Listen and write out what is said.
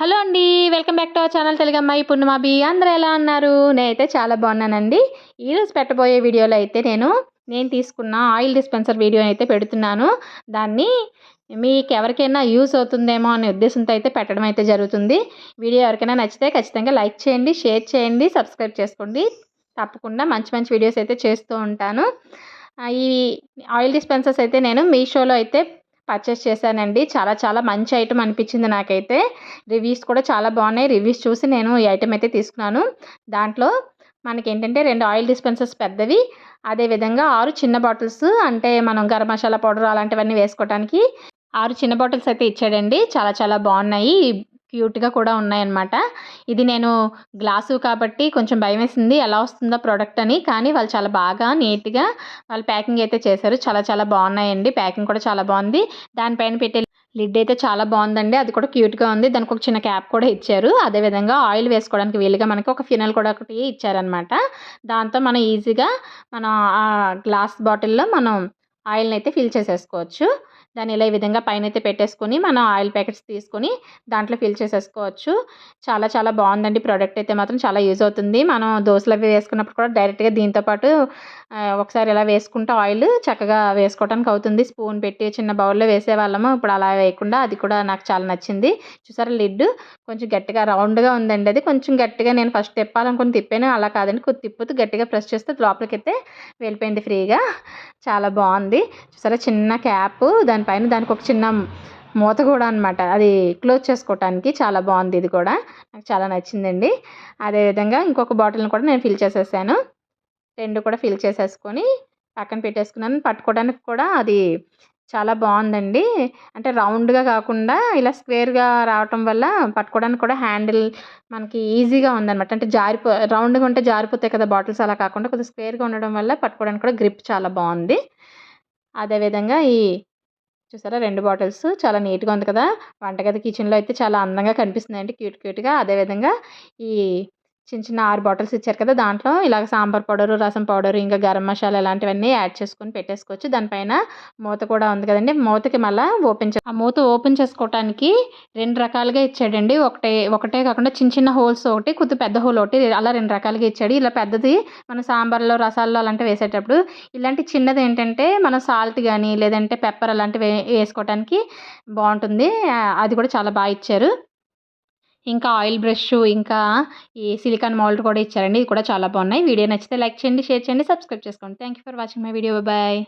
Hello అండి welcome back to our channel తెలుగమ్మాయి పున్నమాబి. అందరూ ఎలా ఉన్నారు? నేనైతే చాలా బాగున్నానండి. ఈరోజు పెట్టబోయే వీడియోలో అయితే నేను నేను తీసుకున్న ఆయిల్ డిస్పెన్సర్ వీడియో అయితే పెడుతున్నాను. దాన్ని మీకు ఎవరికైనా యూస్ అవుతుందేమో అనే ఉద్దేశంతో అయితే పెట్టడం అయితే జరుగుతుంది. వీడియో ఎవరికైనా నచ్చితే ఖచ్చితంగా లైక్ చేయండి షేర్ చేయండి సబ్స్క్రైబ్ చేసుకోండి. తప్పకుండా మంచి మంచి వీడియోస్ అయితే చేస్తూ ఉంటాను. ఈ ఆయిల్ డిస్పెన్సర్స్ అయితే నేను మీషోలో అయితే పర్చేస్ చేశానండి. చాలా చాలా మంచి ఐటమ్ అనిపించింది నాకైతే. రివ్యూస్ కూడా చాలా బాగున్నాయి. రివ్యూస్ చూసి నేను ఈ ఐటెం అయితే తీసుకున్నాను. దాంట్లో మనకి ఏంటంటే రెండు ఆయిల్ డిస్పెన్సర్స్ పెద్దవి. అదేవిధంగా ఆరు చిన్న బాటిల్స్ అంటే మనం గరం మసాలా పౌడర్ అలాంటివన్నీ వేసుకోవడానికి ఆరు చిన్న బాటిల్స్ అయితే ఇచ్చాడండి. చాలా చాలా బాగున్నాయి. క్యూట్గా కూడా ఉన్నాయన్నమాట. ఇది నేను గ్లాసు కాబట్టి కొంచెం భయం వేసింది ఎలా వస్తుందో ప్రోడక్ట్ అని. కానీ వాళ్ళు చాలా బాగా నీట్గా వాళ్ళు ప్యాకింగ్ అయితే చేశారు. చాలా చాలా బాగున్నాయండి. ప్యాకింగ్ కూడా చాలా బాగుంది. దానిపైన పెట్టే లిడ్ అయితే చాలా బాగుందండి. అది కూడా క్యూట్గా ఉంది. దానికి ఒక చిన్న క్యాప్ కూడా ఇచ్చారు. అదేవిధంగా ఆయిల్ వేసుకోవడానికి వీలుగా మనకి ఒక ఫినల్ కూడా ఒకటి ఇచ్చారనమాట దాంతో మనం ఈజీగా మనం ఆ గ్లాస్ బాటిల్లో మనం ఆయిల్ని అయితే ఫిల్ చేసేసుకోవచ్చు. దాన్ని ఇలా ఈ విధంగా పైన అయితే పెట్టేసుకొని మనం ఆయిల్ ప్యాకెట్స్ తీసుకొని దాంట్లో ఫిల్ చేసేసుకోవచ్చు. చాలా చాలా బాగుందండి ప్రోడక్ట్ అయితే మాత్రం. చాలా యూజ్ అవుతుంది. మనం దోశలు అవి వేసుకున్నప్పుడు కూడా డైరెక్ట్గా దీంతో పాటు ఒకసారి ఇలా వేసుకుంటే ఆయిల్ చక్కగా వేసుకోవడానికి అవుతుంది. స్పూన్ పెట్టి చిన్న బౌల్లో వేసేవాళ్ళము. ఇప్పుడు అలా వేయకుండా అది కూడా నాకు చాలా నచ్చింది. చూసారా లిడ్? కొంచెం గట్టిగా రౌండ్గా ఉందండి అది. కొంచెం గట్టిగా నేను ఫస్ట్ తిప్పాలనుకుని తిప్పాను. అలా కాదండి. కొద్ది తిప్పుతూ గట్టిగా ప్రెస్ చేస్తే లోపలికి అయితే వెళ్ళిపోయింది ఫ్రీగా. చాలా బాగుంది. చూసారా చిన్న క్యాప్. దాని దానిపైన దానికి ఒక చిన్న మూత కూడా అనమాట అది క్లోజ్ చేసుకోవటానికి చాలా బాగుంది ఇది కూడా. నాకు చాలా నచ్చిందండి. అదేవిధంగా ఇంకొక బాటిల్ని కూడా నేను ఫిల్ చేసేసాను. రెండు కూడా ఫిల్ చేసేసుకొని పక్కన పెట్టేసుకున్నాను. పట్టుకోవడానికి కూడా అది చాలా బాగుందండి. అంటే రౌండ్గా కాకుండా ఇలా స్క్వేర్గా రావటం వల్ల పట్టుకోవడానికి కూడా హ్యాండిల్ మనకి ఈజీగా ఉందన్నమాట. అంటే జారిపో రౌండ్గా ఉంటే జారిపోతాయి కదా బాటిల్స్ అలా కాకుండా కొద్దిగా స్క్వేర్గా ఉండడం వల్ల పట్టుకోవడానికి కూడా గ్రిప్ చాలా బాగుంది. అదేవిధంగా ఈ చూసారా? రెండు బాటిల్స్ చాలా నీట్గా ఉంది కదా? వంటగది కిచెన్లో అయితే చాలా అందంగా కనిపిస్తుందండి. క్యూట్ క్యూట్గా. అదేవిధంగా ఈ చిన్న చిన్న ఆరు బాటిల్స్ ఇచ్చారు కదా దాంట్లో. ఇలాగ సాంబార్ పౌడరు రసం పౌడరు ఇంకా గరం మసాలా ఇలాంటివన్నీ యాడ్ చేసుకొని పెట్టేసుకోవచ్చు. దానిపైన మూత కూడా ఉంది కదండి. మూతకి మళ్ళీ ఓపెన్ చే ఆ మూత ఓపెన్ చేసుకోవటానికి రెండు రకాలుగా ఇచ్చాడండి. ఒకటే ఒకటే కాకుండా చిన్న చిన్న హోల్స్ ఒకటి కొద్ది పెద్ద హోల్ ఒకటి అలా రెండు రకాలుగా ఇచ్చాడు. ఇలా పెద్దది మన సాంబార్లో రసాల్లో అలాంటివి వేసేటప్పుడు ఇలాంటి చిన్నది ఏంటంటే మన సాల్ట్ కానీ లేదంటే పెప్పర్ అలాంటివి వేసుకోవటానికి బాగుంటుంది. అది కూడా చాలా బాగా ఇచ్చారు. ఇంకా ఆయిల్ బ్రష్ ఇంకా ఈ సిలికాన్ మౌల్డ్ కూడా ఇచ్చారండి. ఇది కూడా చాలా బాగున్నాయి. వీడియో నచ్చితే లైక్ చేయండి షేర్ చేయండి సబ్స్క్రైబ్ చేసుకోండి. Thank you for watching my video bye